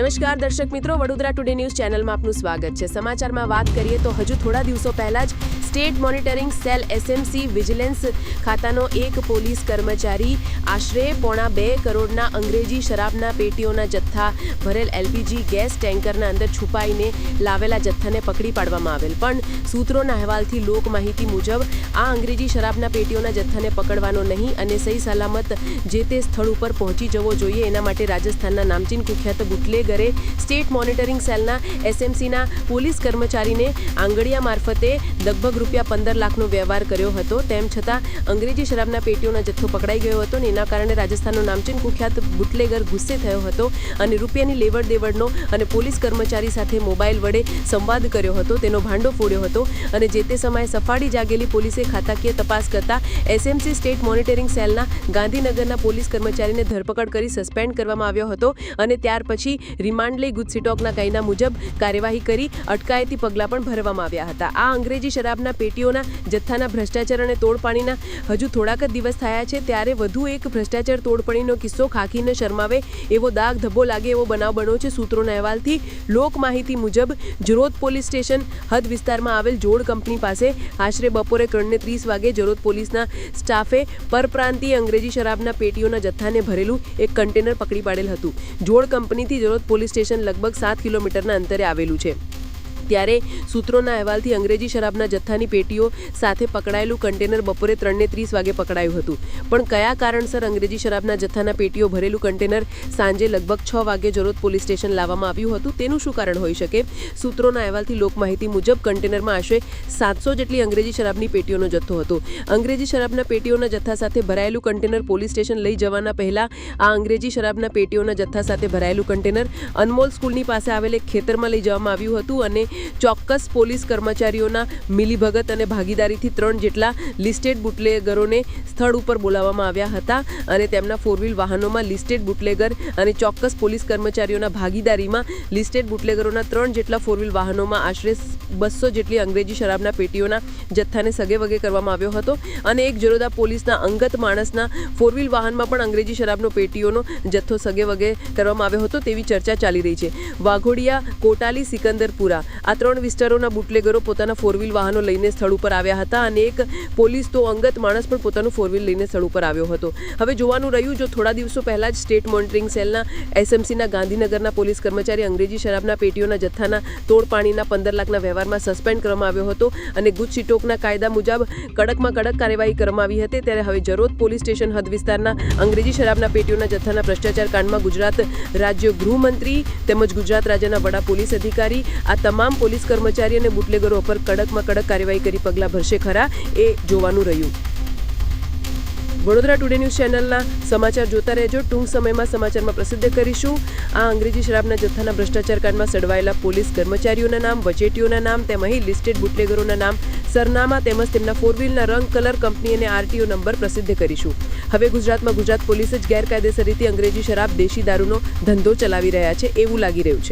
નમસ્કાર, દર્શક મિત્રો. વડોદરા ટુડે ન્યૂઝ ચેનલમાં આપનું સ્વાગત છે. સમાચારમાં વાત કરીએ તો હજુ થોડા દિવસો પહેલા જ state monitoring cell SMC vigilance ખાતાનો એક પોલીસ કર્મચારી આશરે પોણા બે કરોડના અંગ્રેજી શરાબના પેટીઓના જથ્થા ભરેલ એલપીજી ગેસ ટેન્કરના અંદર છુપાઈને લાવેલા જથ્થાને પકડી પાડવામાં આવેલ. પણ સૂત્રોના અહેવાલથી લોક માહિતી મુજબ, આ અંગ્રેજી શરાબના પેટીઓના જથ્થાને પકડવાનો નહીં અને સહી સલામત જે તે સ્થળ ઉપર પહોંચી જવો જોઈએ એના માટે રાજસ્થાનના નામચીન કુખ્યાત બુટલેગરે સ્ટેટ મોનિટરિંગ સેલના એસએમસીના પોલીસ કર્મચારીને આંગળિયા મારફતે રૂપિયા પંદર લાખનો વ્યવહાર કર્યો હતો. તેમ છતાં અંગ્રેજી શરાબના પેટીઓનો જથ્થો પકડાઈ ગયો હતો ને એના કારણે રાજસ્થાનનો નામચીન કુખ્યાત બુટલેગર ગુસ્સે થયો હતો અને રૂપિયાની લેવડ દેવડનો અને પોલીસ કર્મચારી સાથે મોબાઈલ વડે સંવાદ કર્યો હતો. તેનો ભાંડો ફોડ્યો હતો અને જે તે સમયે સફાળી જાગેલી પોલીસે ખાતાકીય તપાસ કરતા એસએમસી સ્ટેટ મોનિટરિંગ સેલના ગાંધીનગરના પોલીસ કર્મચારીને ધરપકડ કરી સસ્પેન્ડ કરવામાં આવ્યો હતો અને ત્યાર પછી રિમાન્ડ લઈ ગુજસીટોકના કાયદા મુજબ કાર્યવાહી કરી અટકાયતી પગલાં પણ ભરવામાં આવ્યા હતા. આ અંગ્રેજી શરાબના પેટીઓના જથ્થાના ભ્રષ્ટાચાર અને તોડપાણીના હજુ થોડાક જ દિવસ થયા છે, ત્યારે વધુ એક ભ્રષ્ટાચાર તોડપાણીનો કિસ્સો ખાખીને શરમાવે એવો દાગ ધબ્બો લાગે એવો બનાવ બન્યો છે સૂત્રોના અહેવાલથી. લોક માહિતી મુજબ, જરોદ પોલીસ સ્ટેશન હદ વિસ્તારમાં આવેલ જોડ કંપની પાસે આશરે બપોરે ત્રણને ત્રીસ વાગે જરોદ પોલીસના સ્ટાફે પરપ્રાંતીય અંગ્રેજી શરાબના પેટીઓના જથ્થાને ભરેલું એક કન્ટેનર પકડી પાડેલ હતું. જોડ કંપનીથી જરોદ પોલીસ સ્ટેશન લગભગ સાત કિલોમીટરના અંતરે આવેલું છે. ત્યારે સૂત્રોના અહેવાલથી અંગ્રેજી શરાબના જથ્થાની પેટીઓ સાથે પકડાયેલું કન્ટેનર બપોરે ત્રણને ત્રીસ વાગે પકડાયું હતું. પણ કયા કારણસર અંગ્રેજી શરાબના જથ્થાના પેટીઓ ભરેલું કન્ટેનર સાંજે લગભગ છ વાગે જરોદ પોલીસ સ્ટેશન લાવવામાં આવ્યું હતું? તેનું શું કારણ હોઈ શકે? સૂત્રોના અહેવાલથી લોકમાહિતી મુજબ કન્ટેનરમાં આશરે સાતસો જેટલી અંગ્રેજી શરાબની પેટીઓનો જથ્થો હતો. અંગ્રેજી શરાબના પેટીઓના જથ્થા સાથે ભરાયેલું કન્ટેનર પોલીસ સ્ટેશન લઈ જવાના પહેલા આ અંગ્રેજી શરાબના પેટીઓના જથ્થા સાથે ભરાયેલું કન્ટેનર અનમોલ સ્કૂલની પાસે આવેલ એક ખેતરમાં લઈ જવામાં આવ્યું હતું અને ચોક્કસ પોલીસ કર્મચારીઓના મિલીભગત અને ભાગીદારીથી ત્રણ જેટલા લિસ્ટેડ બુટલેગરોને સ્થળ ઉપર બોલાવવામાં આવ્યા હતા અને તેમના ફોર વાહનોમાં લિસ્ટેડ બુટલેગર અને ચોક્કસ પોલીસ કર્મચારીઓના ભાગીદારીમાં લિસ્ટેડ બુટલેગરોના ત્રણ જેટલા ફોર વાહનોમાં આશરે બસો જેટલી અંગ્રેજી શરાબના પેટીઓના જથ્થાને સગે વગે કરવામાં આવ્યો હતો અને એક જરોદા પોલીસના અંગત માણસના ફોર વાહનમાં પણ અંગ્રેજી શરાબનો પેટીઓનો જથ્થો સગે વગે કરવામાં આવ્યો હતો તેવી ચર્ચા ચાલી રહી છે. વાઘોડિયા, કોટાલી, સિકંદરપુરા આ ત્રણ વિસ્તારોના બુટલેગરો પોતાના ફોરવ્હીલ વાહનો લઈને સ્થળ ઉપર આવ્યા હતા અને એક પોલીસ તો અંગત માણસ પણ પોતાનું ફોરવ્હીલ લઈને સ્થળ ઉપર આવ્યો હતો. હવે જોવાનું રહ્યું, જો થોડા દિવસો પહેલાં જ સ્ટેટ મોનિટરિંગ સેલના એસએમસીના ગાંધીનગરના પોલીસ કર્મચારી અંગ્રેજી શરાબના પેટીઓના જથ્થાના તોડપાણીના પંદર લાખના વ્યવહારમાં સસ્પેન્ડ કરવામાં આવ્યો હતો અને ગુજ કાયદા મુજબ કડકમાં કડક કાર્યવાહી કરવામાં આવી હતી. ત્યારે હવે જરોદ પોલીસ સ્ટેશન હદ વિસ્તારના અંગ્રેજી શરાબના પેટીઓના જથ્થાના ભ્રષ્ટાચાર કાંડમાં ગુજરાત રાજ્ય ગૃહમંત્રી તેમજ ગુજરાત રાજ્યના વડા પોલીસ અધિકારી આ તમામ પોલીસ કર્મચારી અને બુટલેગરો પર કડકમાં કડક કાર્યવાહી કરી પગલાં ભરશે ખરા એ જોવાનું રહ્યું. વડોદરા ટુડે ન્યૂઝ ચેનલના સમાચાર જોતા રહેજો. ટૂંક સમયમાં સમાચારમાં પ્રસિદ્ધ કરીશું. આ અંગ્રેજી શરાબના જથ્થાના ભ્રષ્ટાચાર કાંડમાં સડવાયેલા પોલીસ કર્મચારીઓના નામ, વચેટીઓના નામ તેમ અહીં લિસ્ટેડ બુટલેગરોના નામ, સરનામા તેમજ તેમના ફોર વ્હીલના રંગ કલર કંપની અને આરટીઓ નંબર પ્રસિદ્ધ કરીશું. હવે ગુજરાતમાં ગુજરાત પોલીસ જ ગેરકાયદેસર રીતે અંગ્રેજી શરાબ, દેશી દારૂનો ધંધો ચલાવી રહ્યા છે એવું લાગી રહ્યું છે.